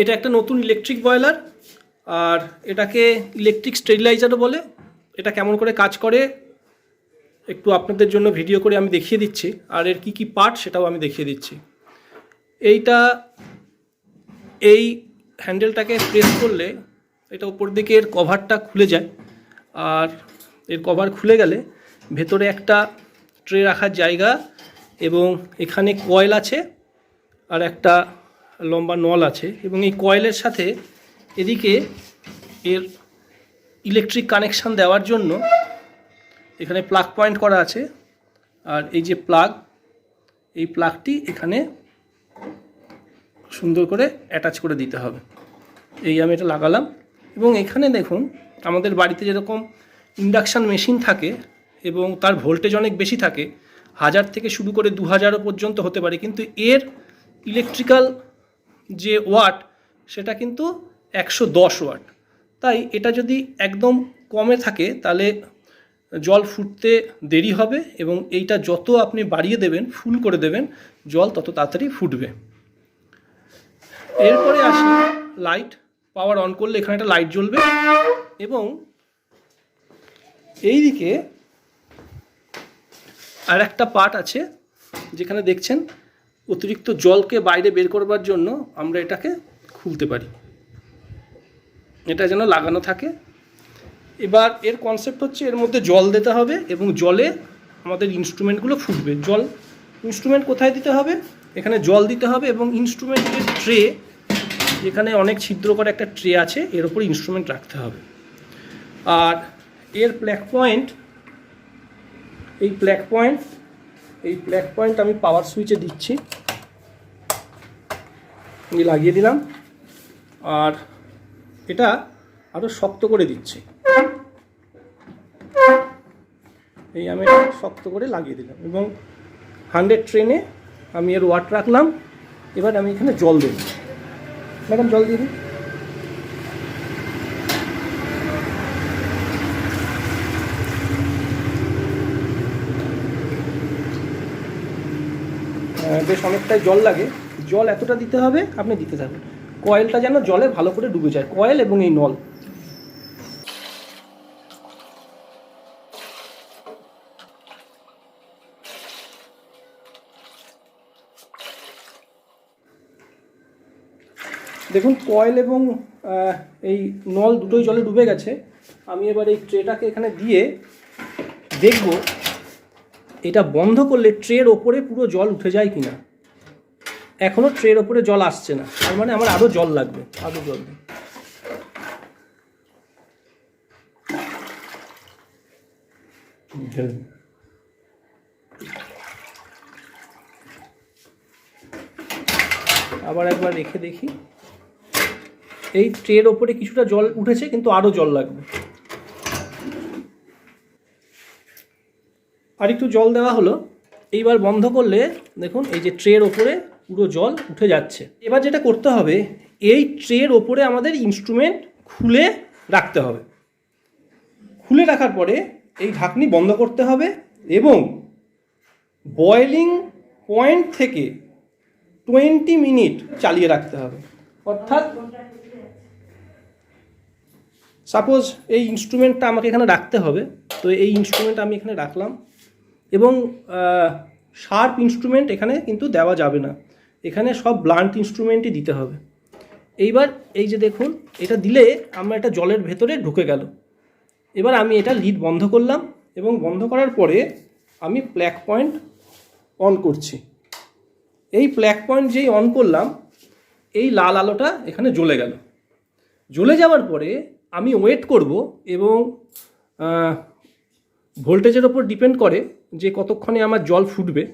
এটা একটা নতুন ইলেকট্রিক বয়লার আর এটাকে ইলেকট্রিক স্টেরিলাইজারও বলে। এটা কেমন করে কাজ করে, একটু আপনাদের জন্য ভিডিও করে আমি দেখিয়ে দিচ্ছি। আর এর কি কি পার্ট সেটাও আমি দেখিয়ে দিচ্ছি। এইটা, এই হ্যান্ডেলটাকে প্রেস করলে এটা উপর দিকে এর কভারটা খুলে যায়। আর এর কভার খুলে গেলে ভেতরে একটা ট্রে রাখার জায়গা এবং এখানে কয়েল আছে, আর একটা লম্বা নল আছে এবং এই কয়েলের সাথে এদিকে এর ইলেকট্রিক কানেকশান দেওয়ার জন্য এখানে প্লাগ পয়েন্ট করা আছে। আর এই যে প্লাগ এই প্লাগটি এখানে সুন্দর করে অ্যাটাচ করে দিতে হবে। এই আমি এটা লাগালাম। এবং এখানে দেখুন, আমাদের বাড়িতে যেরকম ইন্ডাকশান মেশিন থাকে এবং তার ভোল্টেজ অনেক বেশি থাকে, হাজার থেকে শুরু করে দু হাজারও পর্যন্ত হতে পারে, কিন্তু এর ইলেকট্রিক্যাল যে ওয়াট, সেটা কিন্তু একশো দশ ওয়াট। তাই এটা যদি একদম কমে থাকে, তাহলে জল ফুটতে দেরি হবে এবং এইটা যত আপনি বাড়িয়ে দেবেন, ফুল করে দেবেন, জল তত তাড়াতাড়ি ফুটবে। এরপরে আসি, লাইট, পাওয়ার অন করলে এখানে একটা লাইট জ্বলবে এবং এই দিকে আর একটা পার্ট আছে, যেখানে দেখছেন অতিরিক্ত জলকে বাইরে বের করবার জন্য আমরা এটাকে খুলতে পারি। এটা যেন লাগানো থাকে। এবার এর কনসেপ্ট হচ্ছে এর মধ্যে জল দিতে হবে এবং জলে আমাদের ইনস্ট্রুমেন্টগুলো ফুটবে। জল ইনস্ট্রুমেন্ট কোথায় দিতে হবে? এখানে জল দিতে হবে এবং ইনস্ট্রুমেন্টের ট্রে এখানে অনেক ছিদ্র করে একটা ট্রে আছে, এর ওপর ইনস্ট্রুমেন্ট রাখতে হবে। আর এর প্ল্যাক পয়েন্ট এই প্ল্যাক পয়েন্ট এই ব্ল্যাক পয়েন্ট আমি পাওয়ার সুইচে দিচ্ছি। লাগিয়ে দিলাম। আর এটা আরও শক্ত করে দিচ্ছি। এই আমি শক্ত করে লাগিয়ে দিলাম এবং হান্ড্রেড ট্রেনে আমি এর ওয়াট রাখলাম। এবার আমি এখানে জল দেব ম্যাডাম, জল দিয়ে দিন। বেশ অনেকটাই জল লাগে। জল এতটা দিতে হবে, আপনি দিতে থাকুন। কয়েলটা যেন জলে ভালো করে ডুবে যায়, কয়েল এবং এই নল। দেখুন, কয়েল এবং এই নল দুটোই জলে ডুবে গেছে। আমি এবার এই ট্রেটাকে এখানে দিয়ে দেখব এটা বন্ধ করলে ট্রের ওপরে পুরো জল উঠে যায় কিনা? এখনও ট্রের ওপরে জল আসছে না। তার মানে আমার আরও জল লাগবে আরও জল। আবার একবার রেখে দেখি। এই ট্রের ওপরে কিছুটা জল উঠেছে কিন্তু আরও জল লাগবে। আর একটু জল দেওয়া হলো। এইবার বন্ধ করলে দেখুন এই যে ট্রের ওপরে পুরো জল উঠে যাচ্ছে। এবার যেটা করতে হবে, এই ট্রের ওপরে আমাদের ইনস্ট্রুমেন্ট খুলে রাখতে হবে। খুলে রাখার পরে এই ঢাকনি বন্ধ করতে হবে এবং বয়েলিং পয়েন্ট থেকে টোয়েন্টি মিনিট চালিয়ে রাখতে হবে। অর্থাৎ সাপোজ এই ইনস্ট্রুমেন্টটা আমাকে এখানে রাখতে হবে। তো এই ইনস্ট্রুমেন্ট আমি এখানে রাখলাম। এবং শার্প ইনস্ট্রুমেন্ট এখানে কিন্তু দেওয়া যাবে না। এখানে সব ব্লান্ট ইনস্ট্রুমেন্টই দিতে হবে। এইবার এই যে দেখুন, এটা দিলে আমরা এটা জলের ভেতরে ঢুকে গেল। এবার আমি এটা লিড বন্ধ করলাম এবং বন্ধ করার পরে আমি প্ল্যাক পয়েন্ট অন করছি। এই প্ল্যাক পয়েন্ট যেই অন করলাম, এই লাল আলোটা এখানে জ্বলে গেল। জ্বলে যাওয়ার পরে আমি ওয়েট করব এবং ভোল্টেজের ওপর ডিপেন্ড করে যে কতক্ষণে আমার জল ফুটবে,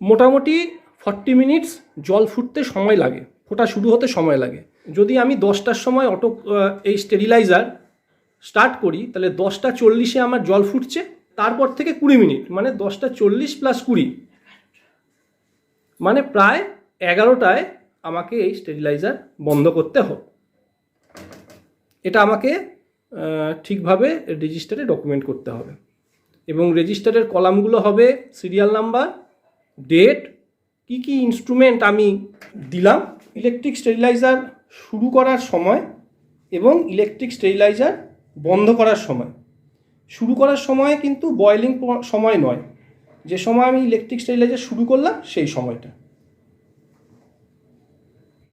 মোটামুটি ফর্টি মিনিটস জল ফুটতে সময় লাগে, ফোটা শুরু হতে সময় লাগে। যদি আমি দশটার সময় অটো এই স্টেরিলাইজার স্টার্ট করি, তাহলে দশটা চল্লিশে আমার জল ফুটছে, তারপর থেকে কুড়ি মিনিট মানে দশটা চল্লিশ প্লাস কুড়ি। মানে প্রায় এগারোটায় আমাকে এই স্টেরিলাইজার বন্ধ করতে হবে। এটা আমাকে ঠিকভাবে রেজিস্টারে ডকুমেন্ট করতে হবে। এবং রেজিস্টারের কলামগুলো হবে সিরিয়াল নাম্বার ডেট কি কি ইনস্ট্রুমেন্ট আমি দিলাম ইলেকট্রিক স্টেরিলাইজার শুরু করার সময় এবং ইলেকট্রিক স্টেরিলাইজার বন্ধ করার সময়। শুরু করার সময় কিন্তু বয়লিং সময় নয়। যে সময় আমি ইলেকট্রিক স্টেরিলাইজার শুরু করলাম, সেই সময়টা।